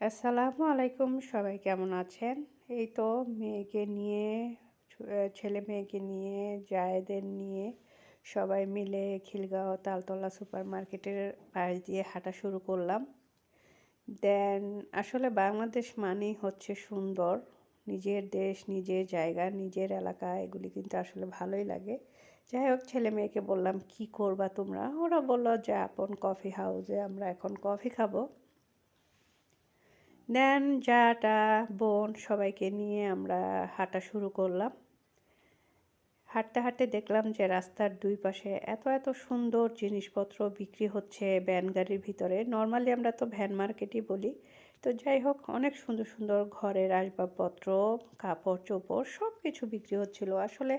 আসসালামু আলাইকুম, সবাই কেমন আছেন? এই তো মেয়েকে নিয়ে ছেলে মেয়েকে নিয়ে, জায়েদের নিয়ে সবাই মিলে খিলগাঁও তালতলা সুপার মার্কেটের পাশ দিয়ে হাঁটা শুরু করলাম। দেন আসলে বাংলাদেশ মানেই হচ্ছে সুন্দর। নিজের দেশ, নিজের জায়গা, নিজের এলাকা, এগুলি কিন্তু আসলে ভালোই লাগে। যাই হোক, ছেলে মেয়েকে বললাম, কি করবা তোমরা? ওরা বলল, যে আপন কফি হাউসে আমরা এখন কফি খাব। দেন যাটা বোন সবাইকে নিয়ে আমরা হাঁটা শুরু করলাম। হাঁটতে হাঁটতে দেখলাম যে রাস্তার দুই পাশে এত এত সুন্দর জিনিসপত্র বিক্রি হচ্ছে ভ্যান গাড়ির ভিতরে। নর্মালি আমরা তো ভ্যান মার্কেটই বলি। তো যাই হোক, অনেক সুন্দর সুন্দর ঘরের আসবাবপত্র, কাপড়, চোপড় সব কিছু বিক্রি হচ্ছিল। আসলে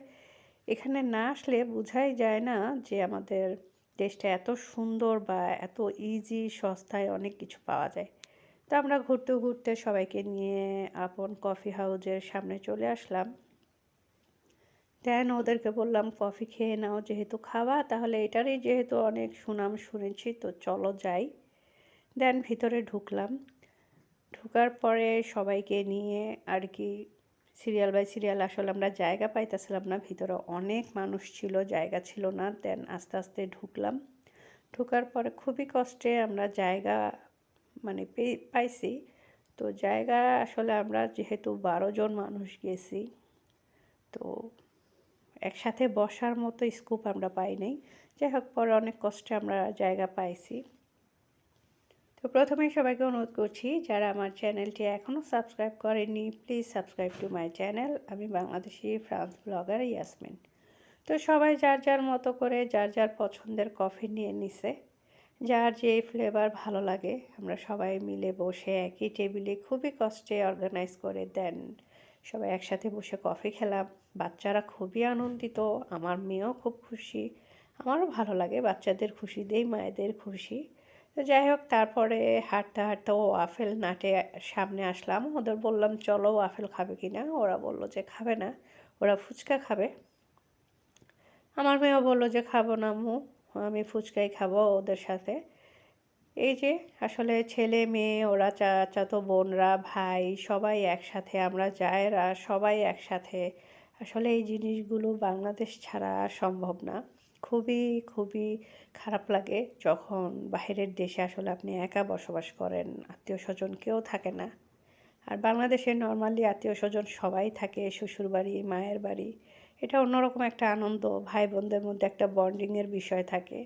এখানে না আসলে বোঝাই যায় না যে আমাদের দেশটা এত সুন্দর বা এত ইজি সস্তায় অনেক কিছু পাওয়া যায়। তো আমরা ঘুরতে ঘুরতে সবাইকে নিয়ে আপন কফি হাউজের সামনে চলে আসলাম। দেন ওদেরকে বললাম কফি খেয়ে নাও, যেহেতু খাওয়া, তাহলে এটারই যেহেতু অনেক সুনাম শুনেছি, তো চলো যাই। দেন ভিতরে ঢুকলাম। ঢুকার পরে সবাইকে নিয়ে আর কি সিরিয়াল বাই সিরিয়াল আসলে আমরা জায়গা পাইতেছিলাম না, ভিতরে অনেক মানুষ ছিল, জায়গা ছিল না। দেন আস্তে আস্তে ঢুকলাম। ঢুকার পরে খুবই কষ্টে আমরা জায়গা মানে পাইছি। তো জায়গা আসলে আমরা যেহেতু বারো জন মানুষ গেছি, তো একসাথে বসার মতো স্কোপ আমরা পাই নাই। যাই হোক, পরে অনেক কষ্টে আমরা জায়গা পাইছি। তো প্রথমেই সবাইকে অনুরোধ করছি, যারা আমার চ্যানেলটি এখনও সাবস্ক্রাইব করেনি please subscribe to my channel আমি বাংলাদেশি ফ্রান্স ব্লগার ইয়াসমিন। তো সবাই যার যার মতো করে, যার যার পছন্দের কফি নিয়ে নিছে। যার যে ফ্লেভার ভালো লাগে, আমরা সবাই মিলে বসে একই টেবিলে খুবই কষ্টে অর্গানাইজ করে দেন। সবাই একসাথে বসে কফি খেলাম। বাচ্চারা খুবই আনন্দিত, আমার মেয়েও খুব খুশি। আমারও ভালো লাগে, বাচ্চাদের খুশি দেই, মায়েদের খুশি। তো যাই হোক, তারপরে হাঁটতে হাঁটতে ও আফেল নাটে সামনে আসলাম। ওদের বললাম, চলো আফেল খাবে কি না ওরা বলল যে, খাবে না। ওরা ফুচকা খাবে। আমার মেয়েও বলল যে, খাব না, মু। আমি ফুচকাই খাব ওদের সাথে। এই যে, আসলে ছেলে, মেয়ে, ওরা চাচাতো বোনরা, ভাই, সবাই একসাথে আমরা যায়রা সবাই একসাথে। আসলে এই জিনিসগুলো বাংলাদেশ ছাড়া সম্ভব না। খুবই খুবই খারাপ লাগে যখন বাহিরের দেশে আসলে আপনি একা বসবাস করেন, আত্মীয় স্বজন কেউ থাকে না। আর বাংলাদেশে নর্মালি আত্মীয় স্বজন সবাই থাকে শ্বশুর বাড়ি মায়ের বাড়ি। এটা অন্যরকম একটা আনন্দ ভাই বোনদের মধ্যে একটা বন্ডিংয়ের বিষয় থাকে।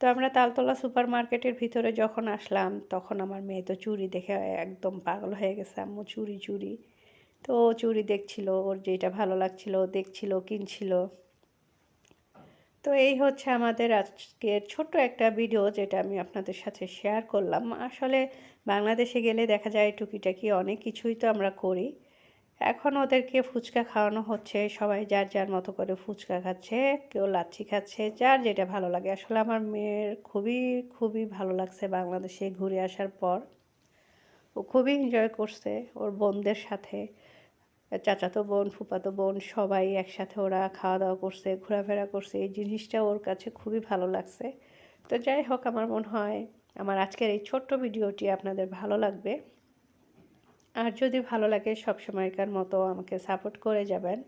তো আমরা তালতলা সুপার মার্কেটের ভিতরে যখন আসলাম, তখন আমার মেয়ে তো চুড়ি দেখে একদম পাগল হয়ে গেছে আম্মু চুড়ি চুড়ি তো ও চুরি দেখছিল, ওর যেটা ভালো লাগছিল দেখছিল, কিনছিল। তো এই হচ্ছে আমাদের আজকের ছোট্ট একটা ভিডিও যেটা আমি আপনাদের সাথে শেয়ার করলাম। আসলে বাংলাদেশে গেলে দেখা যায় টুকিটাকি অনেক কিছুই তো আমরা করি। এখন ওদেরকে ফুচকা খাওয়ানো হচ্ছে। সবাই যার যার মতো করে ফুচকা খাচ্ছে, কেউ লাচ্ছি খাচ্ছে, যার যেটা ভালো লাগে। আসলে আমার মেয়ের খুবই খুবই ভালো লাগছে বাংলাদেশে ঘুরে আসার পর। ও খুবই এনজয় করছে ওর বোনদের সাথে। চাচাতো বোন ফুপাতো বোন সবাই একসাথে ওরা খাওয়া দাওয়া করছে, ঘোরাফেরা করছে। এই জিনিসটা ওর কাছে খুবই ভালো লাগছে। তো যাই হোক, আমার মনে হয় আমার আজকের এই ছোট্ট ভিডিওটি আপনাদের ভালো লাগবে। আর যদি ভালো লাগে সব সময়কার মতো আমাকে সাপোর্ট করে যাবেন,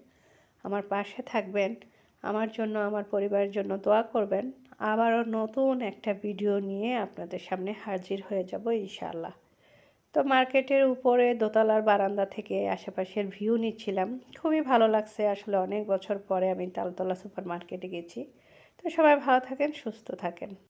আমার পাশে থাকবেন, আমার জন্য, আমার পরিবারের জন্য দোয়া করবেন, আবারও নতুন একটা ভিডিও নিয়ে আপনাদের সামনে হাজির হয়ে যাব ইনশাআল্লাহ। তো মার্কেটের উপরে দোতলার বারান্দা থেকে আশেপাশের ভিউ নিচ্ছিলাম, খুবই ভালো লাগছে, আসলে অনেক বছর পরে আমি তালতলা সুপার মার্কেটে গেছি। তো সবাই ভালো থাকেন, সুস্থ থাকেন।